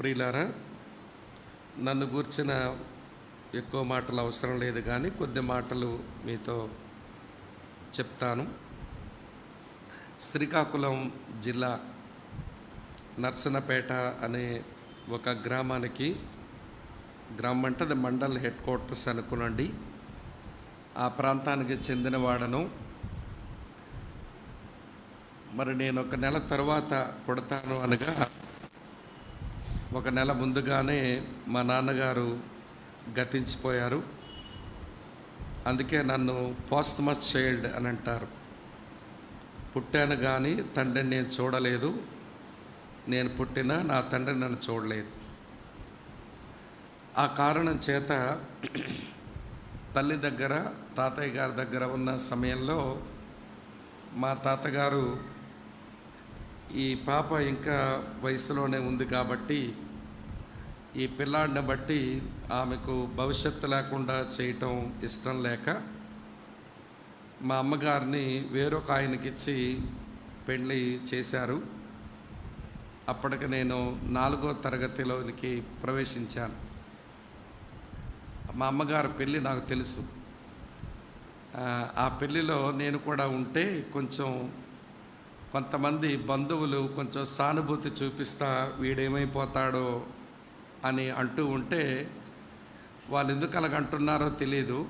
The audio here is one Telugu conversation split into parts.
ప్రియులారా నన్ను గూర్చిన ఎక్కువ మాటలు అవసరం లేదు కానీ కొద్ది మాటలు మీతో చెప్తాను. శ్రీకాకుళం జిల్లా నర్సనపేట అనే ఒక గ్రామానికి గ్రామం అంటే అది మండల్ హెడ్ క్వార్టర్స్ అనుకునండి. ఆ ప్రాంతానికి చెందినవాడను మరి నేను ఒక నెల తర్వాత పుడతాను అనగా ఒక నెల ముందుగానే మా నాన్నగారు గతించిపోయారు. అందుకే నన్ను పోస్ట్మస్ చైల్డ్ అని అంటారు. పుట్టాను కానీ తండ్రిని నేను చూడలేదు. నేను పుట్టిన నా తండ్రి నన్ను చూడలేదు. ఆ కారణం చేత తల్లి దగ్గర తాతయ్య గారి దగ్గర ఉన్న సమయంలో మా తాతగారు ఈ పాప ఇంకా వయసులోనే ఉంది కాబట్టి ఈ పిల్లాడిని బట్టి ఆమెకు భవిష్యత్తు లేకుండా చేయటం ఇష్టం లేక మా అమ్మగారిని వేరొక ఆయనకిచ్చి పెళ్ళి చేశారు. అప్పటికి నేను నాలుగో తరగతిలోనికి ప్రవేశించాను. మా అమ్మగారి పెళ్ళి నాకు తెలుసు. ఆ, ఆ పెళ్ళిలో నేను కూడా ఉంటే కొంచెం కొంతమంది బంధువులు కొంచెం సానుభూతి చూపిస్తా వీడేమైపోతాడో అని అంటూ ఉంటే వాళ్ళు ఎందుకు అలాగంటున్నారో తెలియదు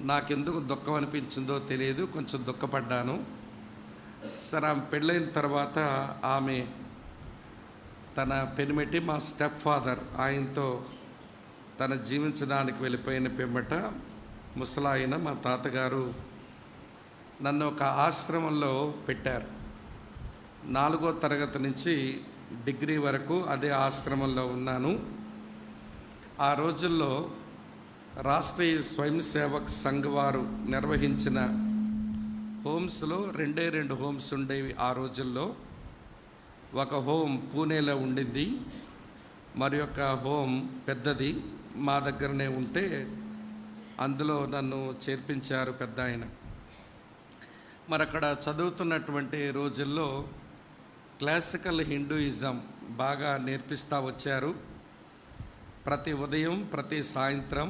నాకెందుకు దుఃఖం అనిపించిందో తెలియదు కొంచెం దుఃఖపడ్డాను. సరే ఆమె పెళ్ళైన తర్వాత ఆమె తన పెనిమిటి మా స్టెప్ ఫాదర్ ఆయనతో తన జీవించడానికి వెళ్ళిపోయిన పిమ్మట ముసలాయన మా తాతగారు నన్ను ఒక ఆశ్రమంలో పెట్టారు. నాలుగో తరగతి నుంచి డిగ్రీ వరకు అదే ఆశ్రమంలో ఉన్నాను. ఆ రోజుల్లో రాష్ట్రీయ స్వయం సేవక్ సంఘ్ వారు నిర్వహించిన హోమ్స్లో రెండే రెండు హోమ్స్ ఉండేవి ఆ రోజుల్లో. ఒక హోమ్ పూణేలో ఉండింది మరి యొక్క హోమ్ పెద్దది మా దగ్గరనే ఉంటే అందులో నన్ను చేర్పించారు పెద్ద ఆయన మరి అక్కడ చదువుతున్నటువంటి రోజుల్లో క్లాసికల్ హిందూయిజం బాగా నేర్పిస్తూ వచ్చారు. ప్రతి ఉదయం ప్రతి సాయంత్రం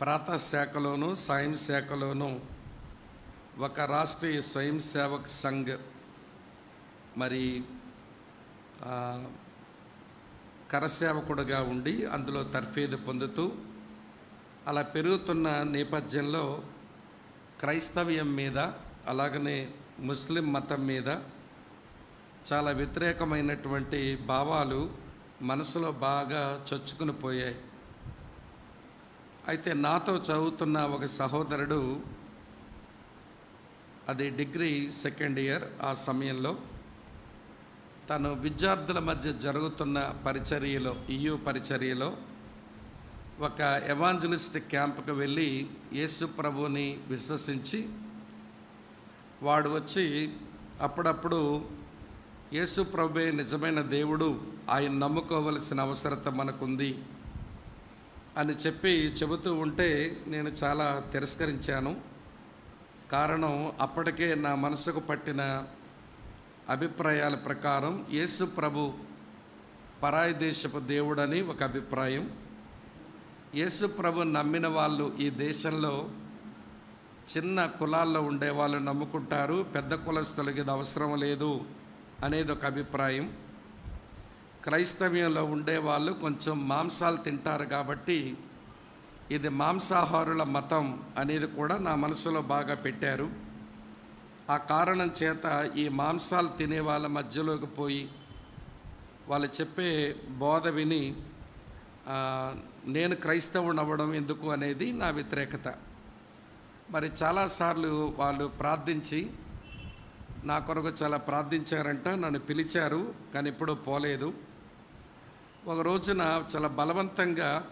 ప్రాతశాఖలోనూ సాయం శాఖలోను ఒక రాష్ట్రీయ స్వయం సేవక్ సంఘ్ మరి కరసేవకుడుగా ఉండి అందులో తర్ఫీదు పొందుతూ అలా పెరుగుతున్న నేపథ్యంలో క్రైస్తవ్యం మీద అలాగనే ముస్లిం మతం మీద చాలా వ్యతిరేకమైనటువంటి భావాలు మనసులో బాగా చొచ్చుకుని పోయాయి. అయితే నాతో చదువుతున్న ఒక సహోదరుడు అది డిగ్రీ సెకండ్ ఇయర్ ఆ సమయంలో తను విద్యార్థుల మధ్య జరుగుతున్న పరిచర్యలో ఇయు పరిచర్యలో ఒక ఎవాంజలిస్ట్ క్యాంప్కి వెళ్ళి యేసు ప్రభుని విశ్వసించి వాడు వచ్చి అప్పుడప్పుడు యేసు ప్రభే నిజమైన దేవుడు. ఆయన నమ్ముకోవలసిన అవసరత మనకుంది అని చెప్పి చెబుతూ ఉంటే నేను చాలా తిరస్కరించాను. కారణం అప్పటికే నా మనసుకు పట్టిన అభిప్రాయాల ప్రకారం యేసు ప్రభు పరాయి దేశపు దేవుడని ఒక అభిప్రాయం. యేసు ప్రభు నమ్మిన వాళ్ళు ఈ దేశంలో చిన్న కులాల్లో ఉండే వాళ్ళు నమ్ముకుంటారు. పెద్ద కులస్తులకి ఇది అవసరం లేదు. అనేది ఒక అభిప్రాయం. క్రైస్తవ్యంలో ఉండే వాళ్ళు కొంచెం మాంసాలు తింటారు కాబట్టి ఇది మాంసాహారుల మతం అనేది కూడా నా మనసులో బాగా పెట్టారు. ఆ కారణం చేత ఈ మాంసాలు తినే వాళ్ళ మధ్యలోకి పోయి వాళ్ళు చెప్పే బోధ విని నేను క్రైస్తవుని అవ్వడం ఎందుకు అనేది నా వ్యతిరేకత. మరి చాలాసార్లు వాళ్ళు ప్రార్థించి నా కొరకు చాలా ప్రార్థించారంట నన్ను పిలిచారు కానీ ఎప్పుడూ పోలేదు. ఒక రోజున చాలా బలవంతంగా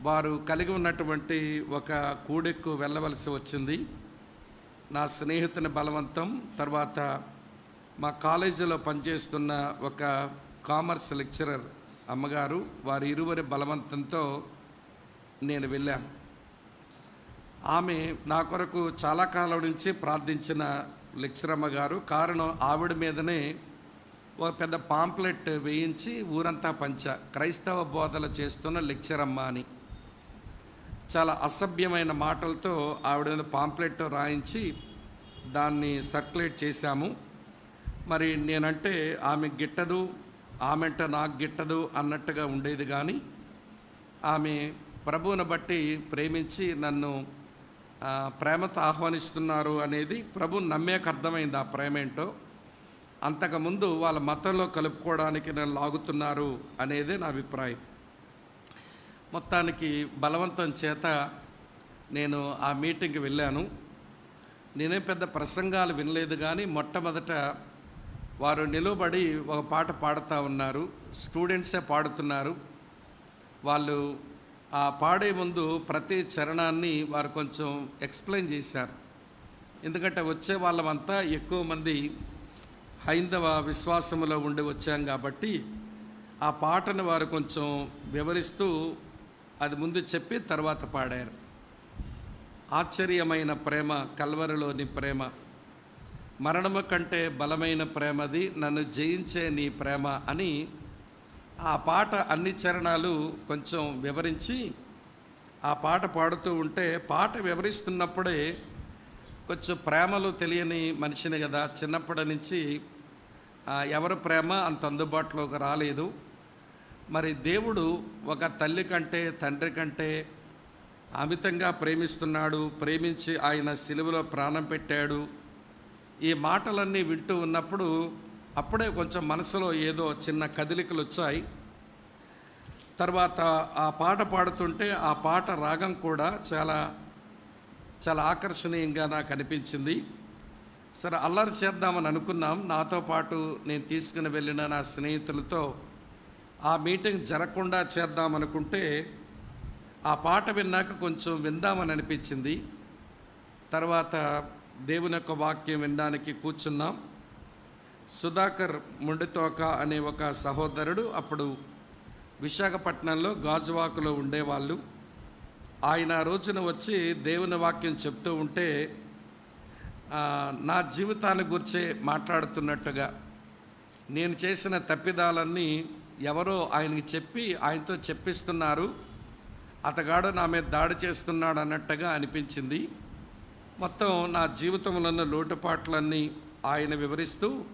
వారు కలిగి ఉన్నటువంటి ఒక కూడెక్కు వెళ్ళవలసి వచ్చింది. నా స్నేహితుని బలవంతం తర్వాత మా కాలేజీలో పనిచేస్తున్న ఒక కామర్స్ లెక్చరర్ అమ్మగారు వారి ఇరువురి బలవంతంతో నేను వెళ్ళాను. ఆమె నా కొరకు చాలా కాలం నుంచి ప్రార్థించిన లెక్చర్ అమ్మగారు కారణం ఆవిడ మీదనే ఒక పెద్ద పాంప్లెట్ వేయించి ఊరంతా పంచ క్రైస్తవ బోధలు చేస్తున్న లెక్చర్ అమ్మ అని. చాలా అసభ్యమైన మాటలతో ఆవిడ మీద పాంప్లెట్ రాయించి దాన్ని సర్క్యులేట్ చేశాము. మరి నేనంటే ఆమె గిట్టదు ఆమెంట నాకు గిట్టదు అన్నట్టుగా ఉండేది కానీ ఆమె ప్రభువుని బట్టి ప్రేమించి నన్ను ప్రేమతో ఆహ్వానిస్తున్నారు అనేది ప్రభు నమ్మేక అర్థమైంది ఆ ప్రేమ ఏంటో. అంతకుముందు వాళ్ళ మతంలో కలుపుకోవడానికి నన్ను లాగుతున్నారు అనేదే నా అభిప్రాయం. మొత్తానికి బలవంతం చేత నేను ఆ మీటింగ్కి వెళ్ళాను. నేనేం పెద్ద ప్రసంగాలు వినలేదు కానీ మొట్టమొదట వారు నిలబడి ఒక పాట పాడుతూ ఉన్నారు. స్టూడెంట్సే పాడుతున్నారు. వాళ్ళు ఆ పాడే ముందు ప్రతి చరణాన్ని వారు కొంచెం ఎక్స్ప్లెయిన్ చేశారు. ఎందుకంటే వచ్చే వాళ్ళమంతా ఎక్కువ మంది హైందవ విశ్వాసములో ఉండి వచ్చాం కాబట్టి ఆ పాటను వారు కొంచెం వివరిస్తూ అది ముందు చెప్పి తర్వాత పాడారు. ఆశ్చర్యమైన ప్రేమ కల్వరిలోని ప్రేమ. మరణము కంటే బలమైన ప్రేమది నన్ను జయించే నీ ప్రేమ అని ఆ పాట అన్ని చరణాలు కొంచెం వివరించి ఆ పాట పాడుతూ ఉంటే పాట వివరిస్తున్నప్పుడే కొంచెం ప్రేమలు తెలియని మనిషిని కదా. చిన్నప్పటి నుంచి ఎవరు ఎవరి ప్రేమ అంత అందుబాటులోకి రాలేదు. మరి దేవుడు ఒక తల్లి కంటే తండ్రి కంటే అమితంగా ప్రేమిస్తున్నాడు. ప్రేమించి ఆయన సిలువలో ప్రాణం పెట్టాడు. ఈ మాటలన్నీ వింటూ ఉన్నప్పుడు అప్పుడే కొంచెం మనసులో ఏదో చిన్న కదలికలు వచ్చాయి. తర్వాత ఆ పాట పాడుతుంటే ఆ పాట రాగం కూడా చాలా చాలా ఆకర్షణీయంగా నాకు అనిపించింది. సరే అల్లరి చేద్దామని అనుకున్నాం. నాతో పాటు నేను తీసుకుని వెళ్ళిన నా స్నేహితులతో ఆ మీటింగ్ జరగకుండా చేద్దామనుకుంటే ఆ పాట విన్నాక కొంచెం విందామని అనిపించింది. తర్వాత దేవుని యొక్క వాక్యం వినడానికి కూర్చున్నాం. సుధాకర్ ముండితోక అనే ఒక సహోదరుడు అప్పుడు విశాఖపట్నంలో గాజువాకులో ఉండేవాళ్ళు. ఆయన ఆ రోజున వచ్చి దేవుని వాక్యం చెప్తూ ఉంటే నా జీవితాన్ని గురించే మాట్లాడుతున్నట్టుగా నేను చేసిన తప్పిదాలన్నీ ఎవరో ఆయనకి చెప్పి ఆయనతో చెప్పిస్తున్నారు. అతగాడు నా మీద దాడి చేస్తున్నాడు అన్నట్టుగా అనిపించింది. మొత్తం నా జీవితంలో ఉన్న లోటుపాట్లన్నీ ఆయన వివరిస్తూ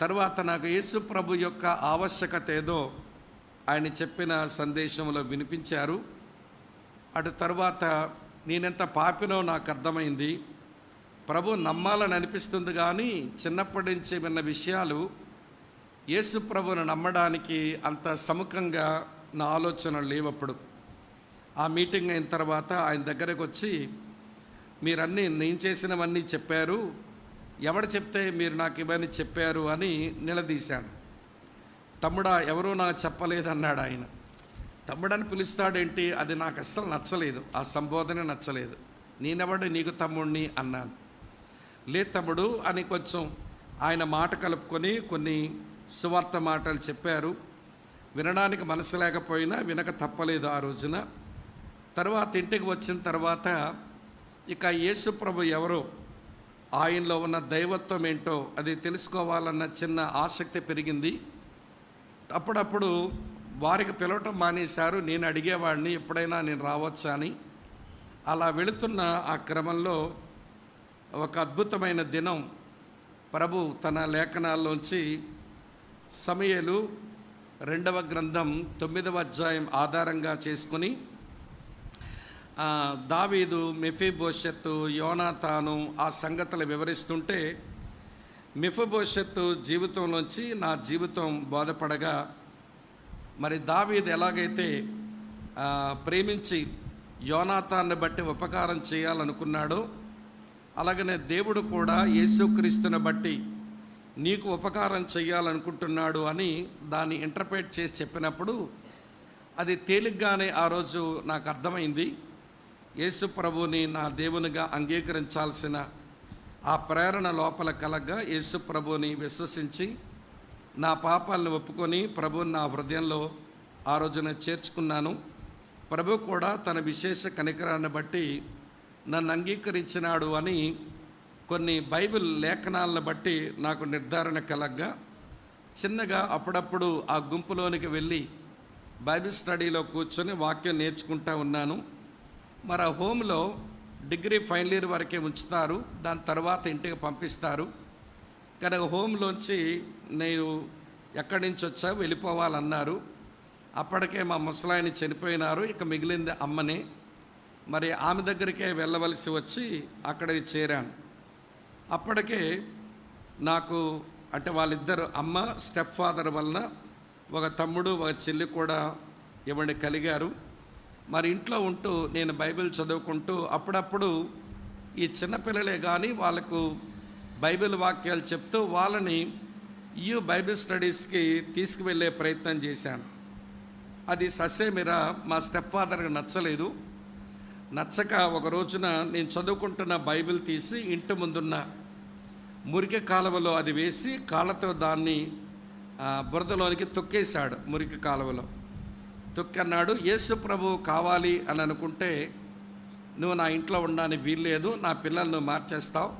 తర్వాత నాకు యేసు ప్రభు యొక్క ఆవశ్యకత ఏదో ఆయన చెప్పిన సందేశంలో వినిపించారు. అటు తర్వాత నేనెంత పాపినో నాకు అర్థమైంది. ప్రభు నమ్మాలని అనిపిస్తుంది కానీ చిన్నప్పటి నుంచి విన్న విషయాలు యేసు ప్రభును నమ్మడానికి అంత సముఖంగా నా ఆలోచన లేవప్పుడు. ఆ మీటింగ్ అయిన తర్వాత ఆయన దగ్గరకు వచ్చి మీరన్నీ నేను చేసినవన్నీ చెప్పారు. ఎవడు చెప్తే మీరు నాకు ఇవన్నీ చెప్పారు అని నిలదీశాను. తమ్ముడా ఎవరూ నాకు చెప్పలేదన్నాడు ఆయన. తమ్ముడని పిలుస్తాడేంటి? అది నాకు అస్సలు నచ్చలేదు. ఆ సంబోధన నచ్చలేదు. నేనెవడు నీకు తమ్ముడిని అన్నాను. లే తమ్ముడు అని కొంచెం ఆయన మాట కలుపుకొని కొన్ని సువార్త మాటలు చెప్పారు. వినడానికి మనసు లేకపోయినా వినక తప్పలేదు ఆ రోజున. తర్వాత ఇంటికి వచ్చిన తర్వాత ఇక యేసు ప్రభు ఎవరో ఆయనలో ఉన్న దైవత్వం ఏంటో అది తెలుసుకోవాలన్న చిన్న ఆసక్తి పెరిగింది. అప్పుడప్పుడు వారికి పిలవటం మానేశారు. నేను అడిగేవాడిని ఎప్పుడైనా నేను రావచ్చా? అని. అలా వెళుతున్న ఆ క్రమంలో ఒక అద్భుతమైన దినం ప్రభు తన లేఖనాల్లోంచి సమయలు రెండవ గ్రంథం తొమ్మిదవ అధ్యాయం ఆధారంగా చేసుకుని దావీదు మెఫీబోషత్తు యోనాతాను ఆ సంగతులు వివరిస్తుంటే మెఫీబోషత్తు జీవితంలోంచి నా జీవితం బోధపడగా మరి దావీదు ఎలాగైతే ప్రేమించి యోనాథాన్ని బట్టి ఉపకారం చేయాలనుకున్నాడో అలాగనే దేవుడు కూడా యేసుక్రీస్తుని బట్టి నీకు ఉపకారం చేయాలనుకుంటున్నాడు అని దాన్ని ఇంటర్ప్రేట్ చేసి చెప్పినప్పుడు అది తేలిగ్గానే ఆ రోజు నాకు అర్థమైంది. యేసు ప్రభుని నా దేవునిగా అంగీకరించాల్సిన ఆ ప్రేరణ లోపల కలగ్గా యేసు ప్రభుని విశ్వసించి నా పాపాలను ఒప్పుకొని ప్రభుని నా హృదయంలో ఆ రోజున చేర్చుకున్నాను. ప్రభు కూడా తన విశేష కనికరాన్ని బట్టి నన్ను అంగీకరించినాడు అని కొన్ని బైబిల్ లేఖనాలను బట్టి నాకు నిర్ధారణ కలగ్గా చిన్నగా అప్పుడప్పుడు ఆ గుంపులోనికి వెళ్ళి బైబిల్ స్టడీలో కూర్చొని వాక్యం నేర్చుకుంటా ఉన్నాను. మరి ఆ హోమ్లో డిగ్రీ ఫైనల్ ఇయర్ వరకే ఉంచుతారు. దాని తర్వాత ఇంటికి పంపిస్తారు. కనుక హోమ్లోంచి నేను ఎక్కడి నుంచి వచ్చా వెళ్ళిపోవాలన్నారు. అప్పటికే మా ముసలాయన చనిపోయినారు. ఇక మిగిలింది అమ్మని. మరి ఆమె దగ్గరికే వెళ్ళవలసి వచ్చి అక్కడికి చేరాను. అప్పటికే నాకు అంటే వాళ్ళిద్దరు అమ్మ స్టెప్ ఫాదర్ వలన ఒక తమ్ముడు ఒక చెల్లి కూడా ఇవ్వండి కలిగారు. మరి ఇంట్లో ఉంటూ నేను బైబిల్ చదువుకుంటూ అప్పుడప్పుడు ఈ చిన్నపిల్లలే కానీ వాళ్ళకు బైబిల్ వాక్యాలు చెప్తూ వాళ్ళని ఈ బైబిల్ స్టడీస్కి తీసుకువెళ్ళే ప్రయత్నం చేశాను. అది ససేమిరా మా స్టెప్ ఫాదర్కి నచ్చలేదు. నచ్చక ఒక రోజున నేను చదువుకుంటున్న బైబిల్ తీసి ఇంటి ముందున్న మురికి కాలువలో అది వేసి కాళ్ళతో దాన్ని బురదలోనికి తొక్కేశాడు మురికి కాలువలో. తొక్కన్నాడు యేసు ప్రభు కావాలి అని అనుకుంటే నువ్వు నా ఇంట్లో ఉండడానికి వీల్లేదు నా పిల్లలను మార్చేస్తావు.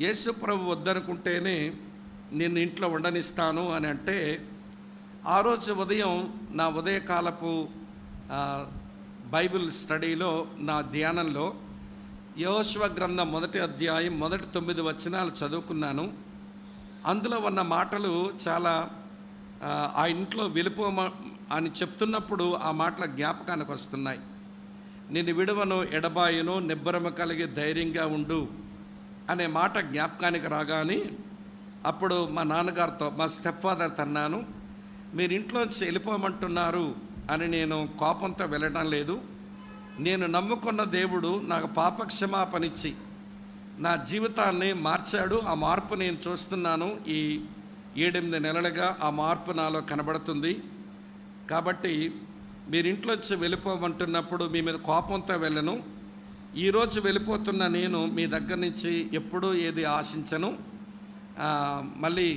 యేసు ప్రభు వద్దనుకుంటేనే నేను ఇంట్లో ఉండనిస్తాను అని అంటే ఆ రోజు ఉదయం నా ఉదయకాలపు బైబిల్ స్టడీలో నా ధ్యానంలో యోశ్వ గ్రంథం మొదటి అధ్యాయం మొదటి తొమ్మిది వచనాలు చదువుకున్నాను. అందులో ఉన్న మాటలు చాలా ఆ, ఆ ఇంట్లో వెళ్ళిపోమ అని చెప్తున్నప్పుడు ఆ మాటల జ్ఞాపకానికి వస్తున్నాయి. నేను విడువను ఎడబాయును నిబ్బరము కలిగి ధైర్యంగా ఉండు అనే మాట జ్ఞాపకానికి రాగానే అప్పుడు మా నాన్నగారితో మా స్టెప్ ఫాదర్ తన్నాను మీరు ఇంట్లోంచి వెళ్ళిపోమంటున్నారు అని నేను కోపంతో వెళ్ళడం లేదు. నేను నమ్ముకున్న దేవుడు నాకు పాపక్షమాపణిచ్చి నా జీవితాన్ని మార్చాడు. ఆ మార్పు నేను చూస్తున్నాను. ఈ ఏడెనిమిది నెలలుగా ఆ మార్పు నాలో కనబడుతుంది. కాబట్టి మీరు ఇంట్లోంచి వెళ్ళిపోమంటున్నప్పుడు మీ మీద కోపంతో వెళ్ళను. ఈరోజు వెళ్ళిపోతున్న నేను మీ దగ్గర నుంచి ఎప్పుడూ ఏది ఆశించను. మళ్ళీ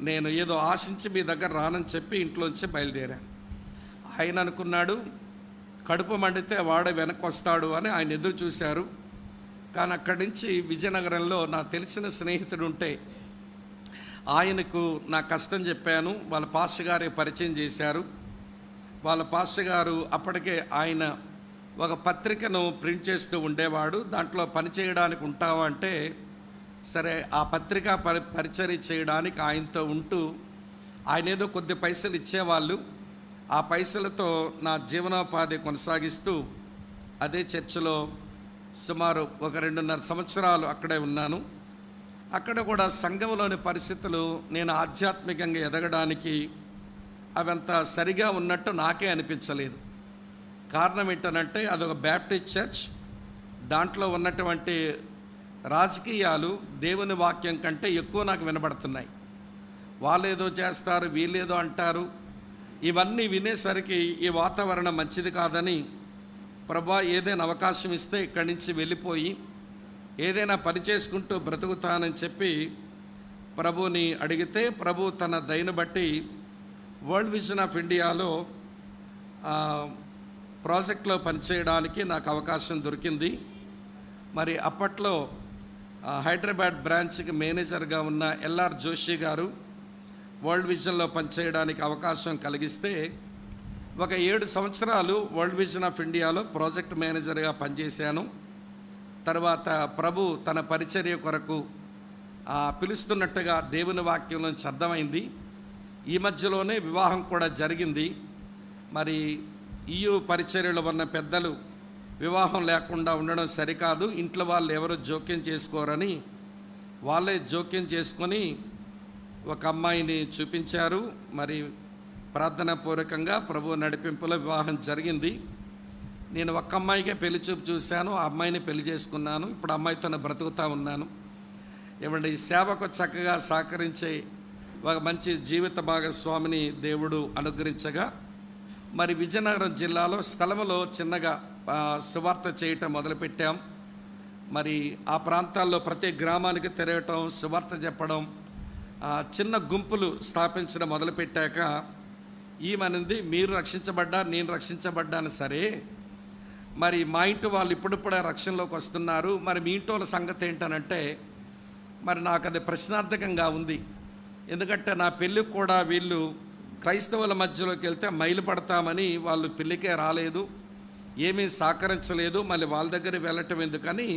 నేను ఏదో ఆశించి మీ దగ్గర రానని చెప్పి ఇంట్లోంచి బయలుదేరాను. ఆయన అనుకున్నాడు కడుపు మండితే వాడు వెనక్కి వస్తాడు అని ఆయన ఎదురు చూశారు. కానీ అక్కడి నుంచి విజయనగరంలో నా తెలిసిన స్నేహితుడు ఉంటే ఆయనకు నా కష్టం చెప్పాను వాళ్ళ పాస్ గారి పరిచయం చేశారు. వాళ్ళ పాస్టర్ గారు అప్పటికే ఆయన ఒక పత్రికను ప్రింట్ చేస్తూ ఉండేవాడు. దాంట్లో పని చేయడానికి ఉంటావా అంటే సరే ఆ పత్రిక పరి పరిచర్య చేయడానికి ఆయనతో ఉంటూ ఆయన ఏదో కొద్ది పైసలు ఇచ్చేవాళ్ళు. ఆ పైసలతో నా జీవనోపాధి కొనసాగిస్తూ అదే చర్చిలో సుమారు ఒక రెండున్నర సంవత్సరాలు అక్కడే ఉన్నాను. అక్కడ కూడా సంఘంలోని పరిస్థితులు నేను ఆధ్యాత్మికంగా ఎదగడానికి అవంత సరిగా ఉన్నట్టు నాకే అనిపించలేదు. కారణం ఏంటనంటే అదొక బ్యాప్టిస్ట్ చర్చ్ దాంట్లో ఉన్నటువంటి రాజకీయాలు దేవుని వాక్యం కంటే ఎక్కువ నాకు వినబడుతున్నాయి. వాళ్ళు ఏదో చేస్తారు వీళ్ళేదో అంటారు. ఇవన్నీ వినేసరికి ఈ వాతావరణం మంచిది కాదని ప్రభా ఏదైనా అవకాశం ఇస్తే ఇక్కడి నుంచి వెళ్ళిపోయి ఏదైనా పని చేసుకుంటూ బ్రతుకుతానని చెప్పి ప్రభుని అడిగితే ప్రభు తన దయను బట్టి వరల్డ్ విజన్ ఆఫ్ ఇండియాలో ప్రాజెక్ట్లో పనిచేయడానికి నాకు అవకాశం దొరికింది. మరి అప్పట్లో హైదరాబాద్ బ్రాంచ్కి మేనేజర్గా ఉన్న ఎల్ఆర్ జోషి గారు వరల్డ్ విజన్లో పనిచేయడానికి అవకాశం కలిగిస్తే ఒక ఏడు సంవత్సరాలు వరల్డ్ విజన్ ఆఫ్ ఇండియాలో ప్రాజెక్ట్ మేనేజర్గా పనిచేశాను. తర్వాత ప్రభు తన పరిచర్య కొరకు పిలుస్తున్నట్టుగా దేవుని వాక్యం నుంచి అర్థమైంది. ఈ మధ్యలోనే వివాహం కూడా జరిగింది. మరి ఈయు పరిచర్యలో ఉన్న పెద్దలు వివాహం లేకుండా ఉండడం సరికాదు. ఇంట్లో వాళ్ళు ఎవరు జోక్యం చేసుకోరని వాళ్ళే జోక్యం చేసుకొని ఒక అమ్మాయిని చూపించారు. మరి ప్రార్థనాపూర్వకంగా ప్రభు నడిపింపులో వివాహం జరిగింది. నేను ఒక్క అమ్మాయికే పెళ్ళి చూపు చూశాను. ఆ అమ్మాయిని పెళ్ళి చేసుకున్నాను. ఇప్పుడు అమ్మాయితోనే బ్రతుకుతా ఉన్నాను. ఏమంటే ఈ సేవకు చక్కగా సహకరించే ఒక మంచి జీవిత భాగస్వామిని దేవుడు అనుగ్రహించగా మరి విజయనగరం జిల్లాలో స్థలములో చిన్నగా సువార్త చేయటం మొదలుపెట్టాం. మరి ఆ ప్రాంతాల్లో ప్రతి గ్రామానికి తిరగటం సువార్త చెప్పడం చిన్న గుంపులు స్థాపించడం మొదలుపెట్టాక ఈమెనింది మీరు రక్షించబడ్డా నేను రక్షించబడ్డాను సరే. మరి మా ఇంటి వాళ్ళు ఇప్పుడిప్పుడే రక్షణలోకి వస్తున్నారు. మరి మీ ఇంటి వాళ్ళ సంగతి ఏంటనంటే మరి నాకు అది ప్రశ్నార్థకంగా ఉంది. ఎందుకంటే నా పెళ్ళికి కూడా వీళ్ళు క్రైస్తవుల మధ్యలోకి వెళ్తే మైలు పడతామని వాళ్ళు పెళ్ళికే రాలేదు ఏమీ సహకరించలేదు మళ్ళీ వాళ్ళ దగ్గర వెళ్ళటం ఎందుకని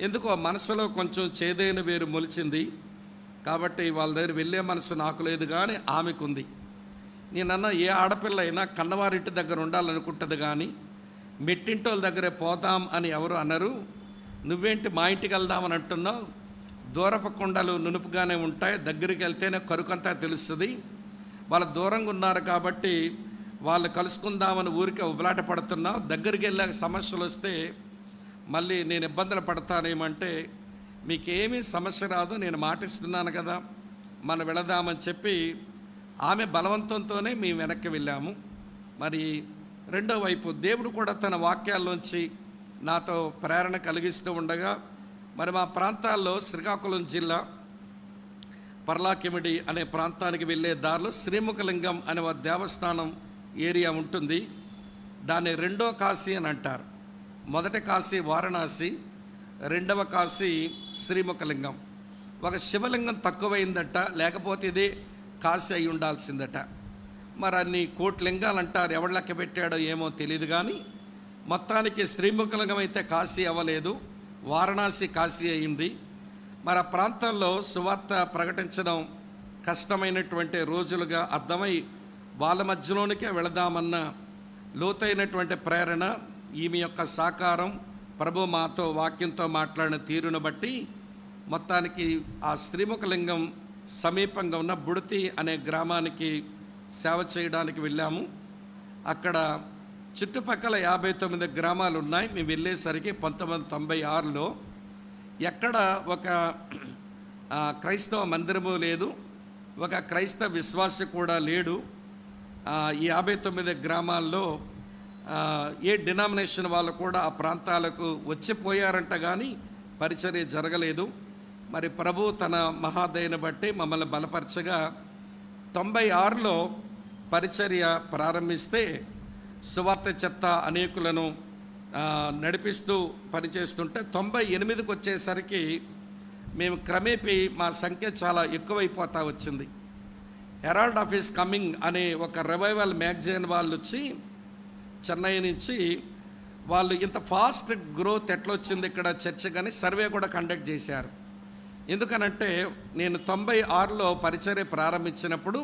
ఎందుకో మనసులో కొంచెం చేదైన వేరు మొలిచింది. కాబట్టి వాళ్ళ దగ్గర వెళ్ళే మనసు నాకు లేదు కానీ ఆమెకుంది. నేనన్న ఏ ఆడపిల్ల అయినా కన్నవారింటి దగ్గర ఉండాలనుకుంటుంది కానీ మెట్టింటోళ్ళ దగ్గరే పోతాం అని ఎవరు అన్నారు నువ్వేంటి మా ఇంటికి వెళ్దామని అంటున్నావు? దూరపు కొండలు నునుపుగానే ఉంటాయి. దగ్గరికి వెళ్తేనే కరుకంతా తెలుస్తుంది. వాళ్ళు దూరంగా ఉన్నారు కాబట్టి వాళ్ళు కలుసుకుందామని ఊరికే ఉబలాట పడుతున్నాం. దగ్గరికి వెళ్ళాక సమస్యలు వస్తే మళ్ళీ నేను ఇబ్బందులు పడతానేమంటే మీకేమీ సమస్య రాదు నేను మాటిస్తున్నాను కదా మనం వెళదామని చెప్పి ఆమె బలవంతంతోనే మేము వెనక్కి వెళ్ళాము. మరి రెండో వైపు దేవుడు కూడా తన వాక్యాల్లోంచి నాతో ప్రేరణ కలిగిస్తూ ఉండగా మరి మా ప్రాంతాల్లో శ్రీకాకుళం జిల్లా పర్లాకిమిడి అనే ప్రాంతానికి వెళ్ళే దారిలో శ్రీముఖలింగం అనే ఒక దేవస్థానం ఏరియా ఉంటుంది. దాన్ని రెండో కాశీ అని అంటారు. మొదటి కాశీ వారణాసి రెండవ కాశీ శ్రీముఖలింగం. ఒక శివలింగం తక్కువైందట లేకపోతే ఇది కాశీ అయి ఉండాల్సిందట. మరి అన్ని కోటి లింగాలు అంటారు ఎవడు లెక్క పెట్టాడో ఏమో తెలియదు కానీ మొత్తానికి శ్రీముఖలింగం అయితే కాశీ అవ్వలేదు. వారణాసి కాశీ అయింది. మరి ఆ ప్రాంతంలో సువార్త ప్రకటించడం కష్టమైనటువంటి రోజులుగా అర్థమై వాళ్ళ మధ్యలోనికే వెళదామన్న లోతైనటువంటి ప్రేరణ ఈమె యొక్క సాకారం ప్రభు మాతో వాక్యంతో మాట్లాడిన తీరును బట్టి మొత్తానికి ఆ శ్రీముఖలింగం సమీపంగా ఉన్న బుడితి అనే గ్రామానికి సేవ చేయడానికి వెళ్ళాము. అక్కడ చుట్టుపక్కల యాభై తొమ్మిది గ్రామాలు ఉన్నాయి మేము వెళ్ళేసరికి పంతొమ్మిది వందల తొంభై ఆరులో ఎక్కడ ఒక క్రైస్తవ మందిరము లేదు. ఒక క్రైస్తవ విశ్వాస కూడా లేడు. ఈ యాభై తొమ్మిది గ్రామాల్లో ఏ డినామినేషన్ వాళ్ళు కూడా ఆ ప్రాంతాలకు వచ్చిపోయారంట కానీ పరిచర్య జరగలేదు. మరి ప్రభు తన మహాదయను బట్టి మమ్మల్ని బలపరచగా తొంభై ఆరులో పరిచర్య ప్రారంభిస్తే సువార్త చెత్త అనేకులను నడిపిస్తూ పనిచేస్తుంటే తొంభై ఎనిమిదికి వచ్చేసరికి మేము క్రమేపీ మా సంఖ్య చాలా ఎక్కువైపోతా వచ్చింది. హెరాల్డ్ ఆఫీస్ కమింగ్ అనే ఒక రివైవల్ మ్యాగజైన్ వాళ్ళు వచ్చి చెన్నై నుంచి వాళ్ళు ఇంత ఫాస్ట్ గ్రోత్ ఎట్లా వచ్చింది ఇక్కడ చర్చ కానీ సర్వే కూడా కండక్ట్ చేశారు. ఎందుకనంటే నేను తొంభై ఆరులో పరిచర్య ప్రారంభించినప్పుడు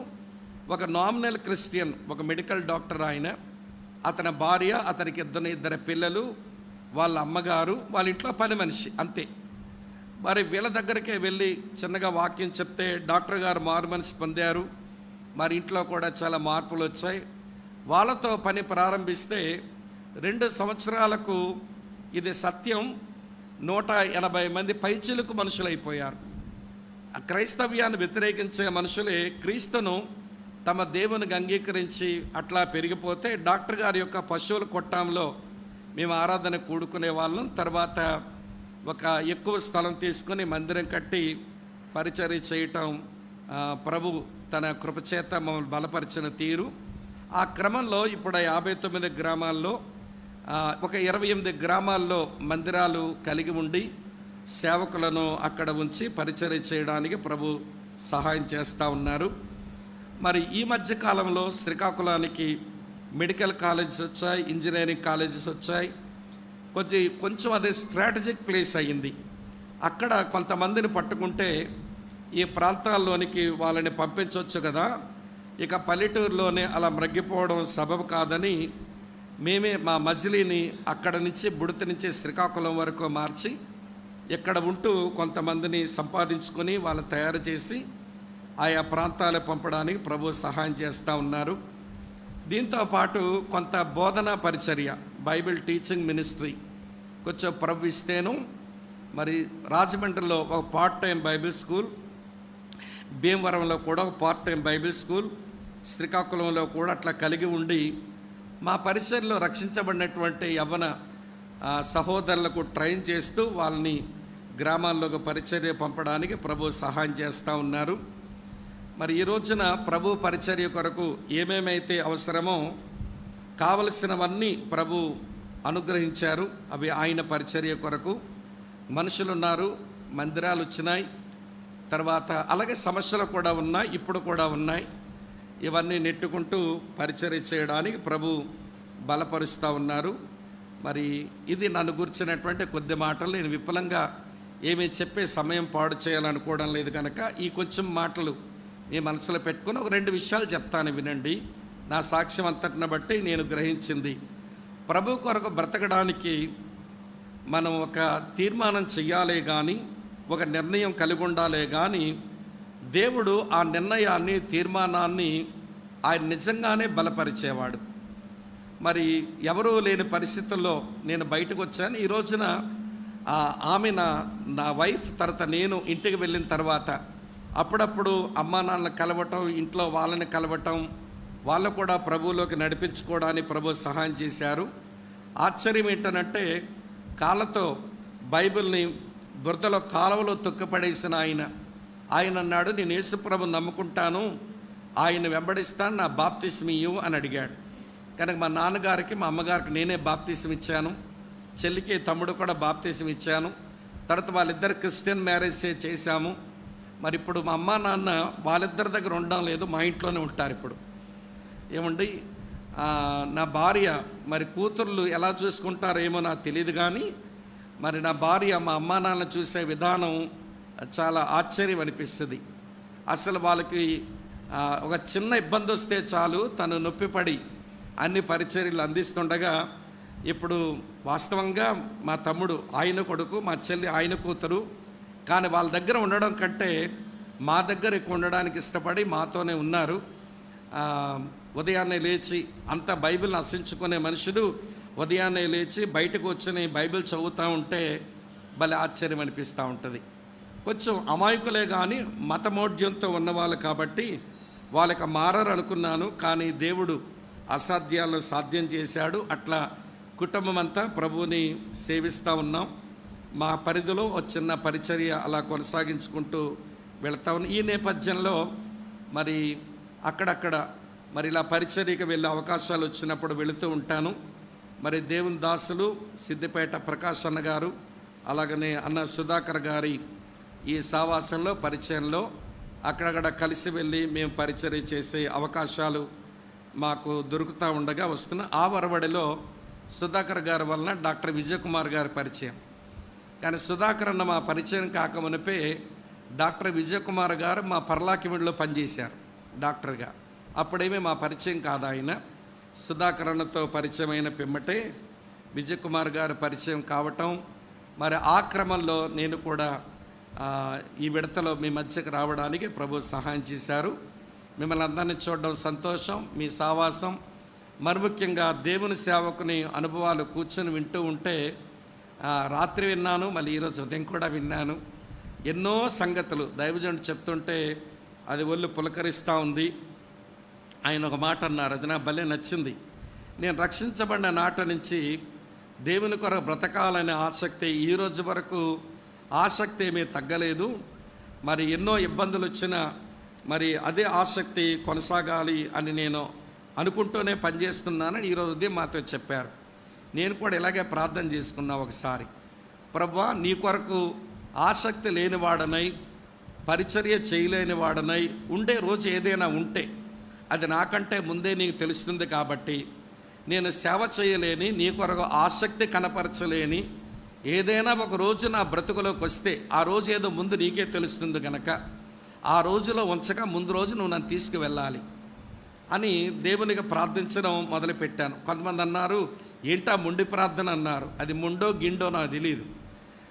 ఒక నామినల్ క్రిస్టియన్ ఒక మెడికల్ డాక్టర్ ఆయన అతని భార్య అతనికి ఇద్దరు ఇద్దరు పిల్లలు వాళ్ళ అమ్మగారు వాళ్ళ ఇంట్లో పని మనిషి అంతే. మరి వీళ్ళ దగ్గరికే వెళ్ళి చిన్నగా వాక్యం చెప్తే డాక్టర్ గారు మారు మనిషి పొందారు. మరి ఇంట్లో కూడా చాలా మార్పులు వచ్చాయి. వాళ్ళతో పని ప్రారంభిస్తే రెండు సంవత్సరాలకు ఇది సత్యం. నూట ఎనభై మంది పైచిలుకు మనుషులైపోయారు. ఆ క్రైస్తవ్యాన్ని వ్యతిరేకించే మనుషులే క్రీస్తును తమ దేవునికి అంగీకరించి అట్లా పెరిగిపోతే డాక్టర్ గారి యొక్క పశువుల కొట్టంలో మేము ఆరాధన కూడుకునే వాళ్ళం. తర్వాత ఒక ఎక్కువ స్థలం తీసుకొని మందిరం కట్టి పరిచర్య చేయటం ప్రభు తన కృపచేత మమ్మల్ని బలపరిచిన తీరు. ఆ క్రమంలో ఇప్పుడు యాభై తొమ్మిది గ్రామాల్లో ఒక ఇరవై ఎనిమిది గ్రామాల్లో మందిరాలు కలిగి ఉండి సేవకులను అక్కడ ఉంచి పరిచర్య చేయడానికి ప్రభు సహాయం చేస్తూ ఉన్నారు. మరి ఈ మధ్య కాలంలో శ్రీకాకుళానికి మెడికల్ కాలేజెస్ వచ్చాయి ఇంజనీరింగ్ కాలేజెస్ వచ్చాయి. కొంచెం కొంచెం అదే స్ట్రాటజిక్ ప్లేస్ అయ్యింది. అక్కడ కొంతమందిని పట్టుకుంటే ఈ ప్రాంతాల్లోనికి వాళ్ళని పంపించవచ్చు కదా. ఇక పల్లెటూరులోనే అలా మ్రగ్గిపోవడం సబబు కాదని మేమే మా మజిలీని అక్కడ నుంచి బుడత నుంచి శ్రీకాకుళం వరకు మార్చి ఇక్కడ ఉంటూ కొంతమందిని సంపాదించుకొని వాళ్ళని తయారు చేసి ఆయా ప్రాంతాలకు పంపడానికి ప్రభు సహాయం చేస్తూ ఉన్నారు. దీంతో పాటు కొంత బోధనా పరిచర్య బైబిల్ టీచింగ్ మినిస్ట్రీ. కొంచెం ప్రభు ఇస్తేను మరి రాజమండ్రిలో ఒక పార్ట్ టైం బైబిల్ స్కూల్ భీమవరంలో కూడా ఒక పార్ట్ టైం బైబిల్ స్కూల్ శ్రీకాకుళంలో కూడా అట్లా కలిగి ఉండి మా పరిసరలో రక్షించబడినటువంటి యవ్వన సహోదరులకు ట్రైన్ చేస్తూ వాళ్ళని గ్రామాల్లోకి పరిచర్య పంపడానికి ప్రభు సహాయం చేస్తూ ఉన్నారు. మరి ఈ రోజున ప్రభు పరిచర్య కొరకు ఏమేమైతే అవసరమో కావలసినవన్నీ ప్రభు అనుగ్రహించారు. అవి ఆయన పరిచర్య కొరకు మనుషులు ఉన్నారు మందిరాలు వచ్చినాయి. తర్వాత అలాగే సమస్యలు కూడా ఉన్నాయి ఇప్పుడు కూడా ఉన్నాయి. ఇవన్నీ నెట్టుకుంటూ పరిచర్య చేయడానికి ప్రభు బలపరుస్తూ ఉన్నారు. మరి ఇది నన్ను గుర్చినటువంటి కొద్ది మాటలు నేను విపులంగా ఏమీ చెప్పే సమయం పాడు చేయాలనుకోవడం లేదు కనుక ఈ కొంచెం మాటలు మీ మనసులో పెట్టుకుని ఒక రెండు విషయాలు చెప్తాను వినండి. నా సాక్ష్యం అంతటిని బట్టి నేను గ్రహించింది. ప్రభు కొరకు బ్రతకడానికి మనం ఒక తీర్మానం చెయ్యాలే కానీ ఒక నిర్ణయం కలిగి ఉండాలే కానీ దేవుడు ఆ నిర్ణయాన్ని తీర్మానాన్ని ఆయన నిజంగానే బలపరిచేవాడు. మరి ఎవరూ లేని పరిస్థితుల్లో నేను బయటకు వచ్చాను. ఈ రోజున ఆ ఆమె నా నా వైఫ్ తర్వాత నేను ఇంటికి వెళ్ళిన తర్వాత అప్పుడప్పుడు అమ్మా నాన్నలు కలవటం ఇంట్లో వాళ్ళని కలవటం వాళ్ళు కూడా ప్రభువులోకి నడిపించుకోవడానికి ప్రభు సహాయం చేశారు. ఆశ్చర్యం ఏంటనంటే కాళ్ళతో బైబిల్ని బురదలో కాలువలో తొక్కపడేసిన ఆయన. ఆయన అన్నాడు నేను యేసుప్రభు నమ్ముకుంటాను. ఆయన వెంబడిస్తాను నా బాప్తిస్మియు అని అడిగాడు. కనుక మా నాన్నగారికి మా అమ్మగారికి నేనే బాప్తిసం ఇచ్చాను. చెల్లికి తమ్ముడు కూడా బాప్తిసం ఇచ్చాను. తర్వాత వాళ్ళిద్దరు క్రిస్టియన్ మ్యారేజ్ చేశాము. మరి ఇప్పుడు మా అమ్మ నాన్న వాళ్ళిద్దరి దగ్గర ఉండడం లేదు మా ఇంట్లోనే ఉంటారు ఇప్పుడు. ఏమండి? నా భార్య మరి కూతుర్లు ఎలా చూసుకుంటారేమో నాకు తెలియదు కానీ మరి నా భార్య మా అమ్మా నాన్న చూసే విధానం చాలా ఆశ్చర్యం అనిపిస్తుంది. అసలు వాళ్ళకి ఒక చిన్న ఇబ్బంది వస్తే చాలు తను నొప్పిపడి అన్ని పరిచర్యలు అందిస్తుండగా ఇప్పుడు వాస్తవంగా మా తమ్ముడు ఆయన కొడుకు మా చెల్లి ఆయన కూతురు కానీ వాళ్ళ దగ్గర ఉండడం కంటే మా దగ్గర ఎక్కువ ఉండడానికి ఇష్టపడి మాతోనే ఉన్నారు. ఉదయాన్నే లేచి అంత బైబిల్ నశించుకునే మనుషులు ఉదయాన్నే లేచి బయటకు వచ్చి బైబిల్ చదువుతూ ఉంటే భలే ఆశ్చర్యం అనిపిస్తూ ఉంటుంది. కొంచెం అమాయకులే కానీ మతమౌఢ్యంతో ఉన్నవాళ్ళు కాబట్టి వాళ్ళకి మారరు అనుకున్నాను కానీ దేవుడు అసాధ్యాలు సాధ్యం చేశాడు. అట్లా కుటుంబం అంతా ప్రభువుని సేవిస్తూ ఉన్నాం. మా పరిధిలో ఒక చిన్న పరిచర్య అలా కొనసాగించుకుంటూ వెళ్తా ఉన్నాం ఈ నేపథ్యంలో మరి అక్కడక్కడ మరి ఇలా పరిచర్యకు వెళ్ళే అవకాశాలు వచ్చినప్పుడు వెళుతూ ఉంటాను. మరి దేవుని దాసులు సిద్దిపేట ప్రకాష్ అన్న గారు అలాగనే అన్న సుధాకర్ గారి ఈ సావాసంలో పరిచయంలో అక్కడక్కడ కలిసి వెళ్ళి మేము పరిచర్య చేసే అవకాశాలు మాకు దొరుకుతూ ఉండగా వస్తున్న ఆ వరవడిలో సుధాకర్ గారి వలన డాక్టర్ విజయకుమార్ గారి పరిచయం. కానీ సుధాకర్ అన్న మా పరిచయం కాకమునిపే డాక్టర్ విజయకుమార్ గారు మా పర్లాకిమిడిలో పనిచేశారు డాక్టర్గా. అప్పుడేమీ మా పరిచయం కాదు ఆయన. సుధాకర్ అన్నతో పరిచయమైన పిమ్మటే విజయకుమార్ గారు పరిచయం కావటం. మరి ఆ క్రమంలో నేను కూడా ఈ విడతలో మీ మధ్యకు రావడానికి ప్రభు సహాయం చేశారు. మిమ్మల్ని అందరినీ చూడడం సంతోషం మీ సావాసం. మరి ముఖ్యంగా దేవుని సేవకుని అనుభవాలు కూర్చొని వింటూ ఉంటే రాత్రి విన్నాను మళ్ళీ ఈరోజు ఉదయం కూడా విన్నాను. ఎన్నో సంగతులు. దైవజనుడు చెప్తుంటే అది ఒళ్ళు పులకరిస్తూ ఉంది. ఆయన ఒక మాట అన్నారు అది నా భలే నచ్చింది. నేను రక్షించబడిన నాట నుంచి దేవుని కొరకు బ్రతకాలనే ఆసక్తి ఈ రోజు వరకు ఆసక్తి ఏమీ తగ్గలేదు. మరి ఎన్నో ఇబ్బందులు వచ్చినా మరి అదే ఆసక్తి కొనసాగాలి అని నేను అనుకుంటూనే పనిచేస్తున్నానని ఈరోజు ఉదయం మాతో చెప్పారు. నేను కూడా ఇలాగే ప్రార్థన చేసుకున్నా ఒకసారి. ప్రభా నీ కొరకు ఆసక్తి లేనివాడనై పరిచర్య చేయలేని వాడనై ఉండే రోజు ఏదైనా ఉంటే అది నాకంటే ముందే నీకు తెలుస్తుంది కాబట్టి నేను సేవ చేయలేని నీ కొరకు ఆసక్తి కనపరచలేని ఏదైనా ఒక రోజు నా బ్రతుకులోకి వస్తే ఆ రోజు ఏదో ముందు నీకే తెలుస్తుంది కనుక ఆ రోజులో ఉంచక ముందు రోజు నువ్వు నన్ను తీసుకువెళ్ళాలి అని దేవునికి ప్రార్థించడం మొదలుపెట్టాను. కొంతమంది అన్నారు ఏంటా ముండి ప్రార్థన అన్నారు. అది ముండో గిండో నాకు తెలియదు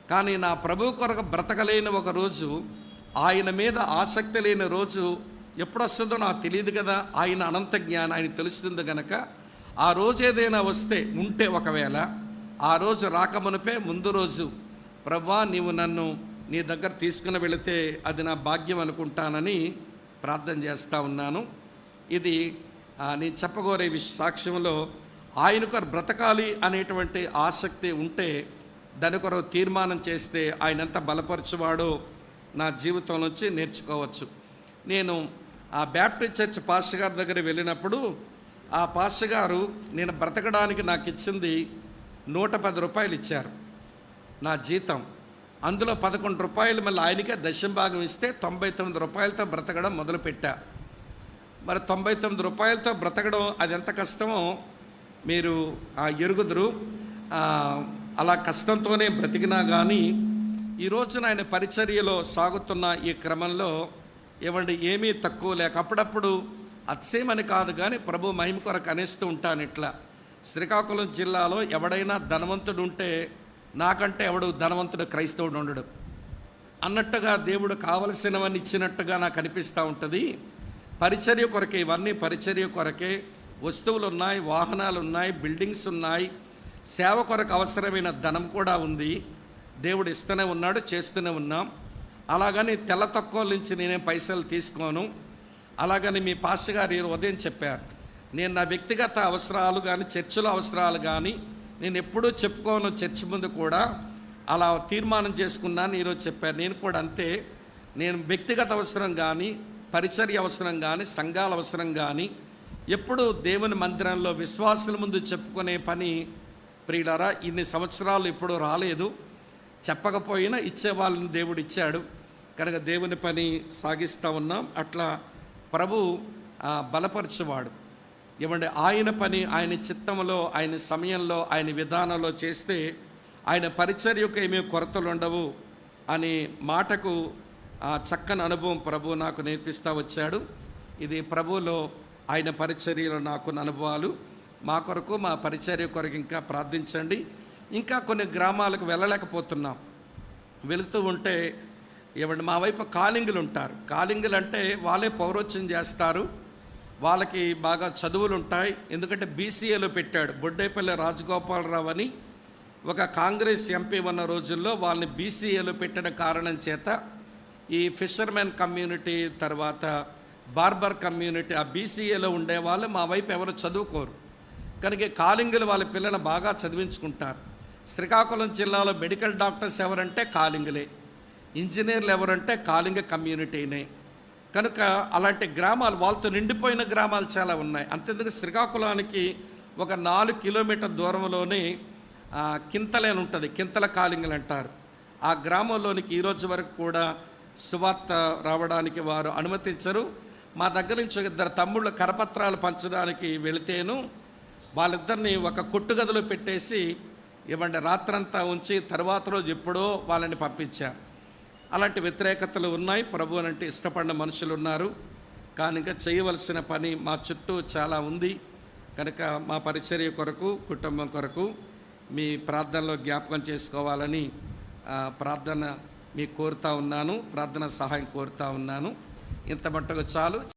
కానీ నా ప్రభు కొరకు బ్రతకలేని ఒక రోజు ఆయన మీద ఆసక్తి లేని రోజు ఎప్పుడు వస్తుందో నాకు తెలియదు కదా. ఆయన అనంత జ్ఞానం ఆయన తెలుస్తుంది కనుక ఆ రోజు ఏదైనా వస్తే ఉంటే ఒకవేళ ఆ రోజు రాకమునిపే ముందు రోజు ప్రభా నీవు నన్ను నీ దగ్గర తీసుకుని వెళితే అది నా భాగ్యం అనుకుంటానని ప్రార్థన చేస్తూ ఉన్నాను. ఇది నేను చెప్పగోరే విష సాక్ష్యంలో ఆయనకు బ్రతకాలి అనేటువంటి ఆసక్తి ఉంటే దాని కొరకు తీర్మానం చేస్తే ఆయన ఎంత బలపరచువాడో నా జీవితం నుంచి నేర్చుకోవచ్చు. నేను ఆ బ్యాప్టిస్ట్ చర్చ్ పాస్ గారి దగ్గర వెళ్ళినప్పుడు ఆ పాస్ గారు నేను బ్రతకడానికి నాకు ఇచ్చింది నూట పది రూపాయలు ఇచ్చారు నా జీతం. అందులో పదకొండు రూపాయలు మళ్ళీ ఆయనకే దశం భాగం ఇస్తే తొంభై తొమ్మిది రూపాయలతో బ్రతకడం మొదలుపెట్టా. మరి తొంభై తొమ్మిది రూపాయలతో బ్రతకడం అది ఎంత కష్టమో మీరు ఆ, ఎరుగుదురు అలా కష్టంతోనే బ్రతికినా కానీ ఈ రోజున ఆయన పరిచర్యలో సాగుతున్న ఈ క్రమంలో ఇవ్వండి ఏమీ తక్కువ లేక అప్పుడప్పుడు అత్సేమని కాదు కానీ ప్రభు మహిమ కొరకు అనేస్తూ ఉంటాను ఇట్లా. శ్రీకాకుళం జిల్లాలో ఎవడైనా ధనవంతుడు ఉంటే నాకంటే ఎవడు ధనవంతుడు క్రైస్తవుడు ఉండడు. అన్నట్టుగా దేవుడు కావలసినవన్నీ ఇచ్చినట్టుగా నాకు అనిపిస్తూ ఉంటుంది. పరిచర్య కొరకే ఇవన్నీ పరిచర్య కొరకే వస్తువులు ఉన్నాయి వాహనాలు ఉన్నాయి బిల్డింగ్స్ ఉన్నాయి. సేవ కొరకు అవసరమైన ధనం కూడా ఉంది. దేవుడు ఇస్తూనే ఉన్నాడు చేస్తూనే ఉన్నాం. అలాగని తెల్ల తక్కువ నుంచి నేనేం పైసలు తీసుకోను. అలాగని మీ పాస్టర్ గారు ఈ ఉదయం చెప్పారు. నేను నా వ్యక్తిగత అవసరాలు కానీ చర్చిలో అవసరాలు కానీ నేను ఎప్పుడూ చెప్పుకోను చర్చి ముందు కూడా. అలా తీర్మానం చేసుకున్నాను ఈరోజు చెప్పారు. నేను కూడా అంతే. నేను వ్యక్తిగత అవసరం కానీ పరిచర్య అవసరం కానీ సంఘాల అవసరం కానీ ఎప్పుడు దేవుని మందిరంలో విశ్వాసుల ముందు చెప్పుకునే పని ప్రియులారా ఇన్ని సంవత్సరాలు ఎప్పుడూ రాలేదు. చెప్పకపోయినా ఇచ్చే వాళ్ళని దేవుడు ఇచ్చాడు. కనుక దేవుని పని సాగిస్తూ ఉన్నాం. అట్లా ప్రభు బలపరచేవాడు బలపరచువాడు. ఏమంటే ఆయన పని ఆయన చిత్తంలో ఆయన సమయంలో ఆయన విధానంలో చేస్తే ఆయన పరిచర్యకు ఏమీ కొరతలు ఉండవు అనే మాటకు ఆ చక్కని అనుభవం ప్రభు నాకు నేర్పిస్తూ వచ్చాడు. ఇది ప్రభులో ఆయన పరిచర్యలో నాకున్న అనుభవాలు. మా కొరకు మా పరిచర్య కొరకు ఇంకా ప్రార్థించండి. ఇంకా కొన్ని గ్రామాలకు వెళ్ళలేకపోతున్నాం. వెళుతూ ఉంటే ఏమంటే మా వైపు కాలింగులు ఉంటారు. కాలింగులు అంటే వాళ్ళే పౌరోత్యం చేస్తారు. వాళ్ళకి బాగా చదువులు ఉంటాయి. ఎందుకంటే బీసీఏలో పెట్టాడు. బొడ్డేపల్లి రాజగోపాలరావు అని ఒక కాంగ్రెస్ ఎంపీ ఉన్న రోజుల్లో వాళ్ళని బీసీఏలో పెట్టిన కారణం చేత ఈ ఫిషర్మెన్ కమ్యూనిటీ తర్వాత బార్బర్ కమ్యూనిటీ ఆ బీసీఏలో ఉండేవాళ్ళు మా వైపు ఎవరు చదువుకోరు. కనుక కాలింగులు వాళ్ళ పిల్లలు బాగా చదివించుకుంటారు. శ్రీకాకుళం జిల్లాలో మెడికల్ డాక్టర్స్ ఎవరంటే కాలింగులే. ఇంజనీర్లు ఎవరంటే కాలింగ కమ్యూనిటీనే. కనుక అలాంటి గ్రామాలు వాళ్ళతో నిండిపోయిన గ్రామాలు చాలా ఉన్నాయి. అంతేందుకు శ్రీకాకుళానికి ఒక నాలుగు కిలోమీటర్ దూరంలోనే కింతలేని ఉంటుంది. కింతల కాలింగులు అంటారు. ఆ గ్రామంలోనికి ఈ రోజు వరకు కూడా సువార్త రావడానికి వారు అనుమతించరు. మా దగ్గర నుంచి ఇద్దరు తమ్ముళ్ళు కరపత్రాలు పంచడానికి వెళితేను వాళ్ళిద్దరిని ఒక కొట్టుగదిలో పెట్టేసి ఇవ్వండి రాత్రంతా ఉంచి తర్వాత రోజు ఎప్పుడో వాళ్ళని పంపించారు. అలాంటి వ్యతిరేకతలు ఉన్నాయి. ప్రభు అంటే ఇష్టపడిన మనుషులు ఉన్నారు. కానీ ఇంకా చేయవలసిన పని మా చుట్టూ చాలా ఉంది. కనుక మా పరిచర్య కొరకు కుటుంబం కొరకు మీ ప్రార్థనలో జ్ఞాపకం చేసుకోవాలని ప్రార్థన మీకు కోరుతా ఉన్నాను. ప్రార్థన సహాయం కోరుతా ఉన్నాను. ఇంత మట్టుకు చాలు.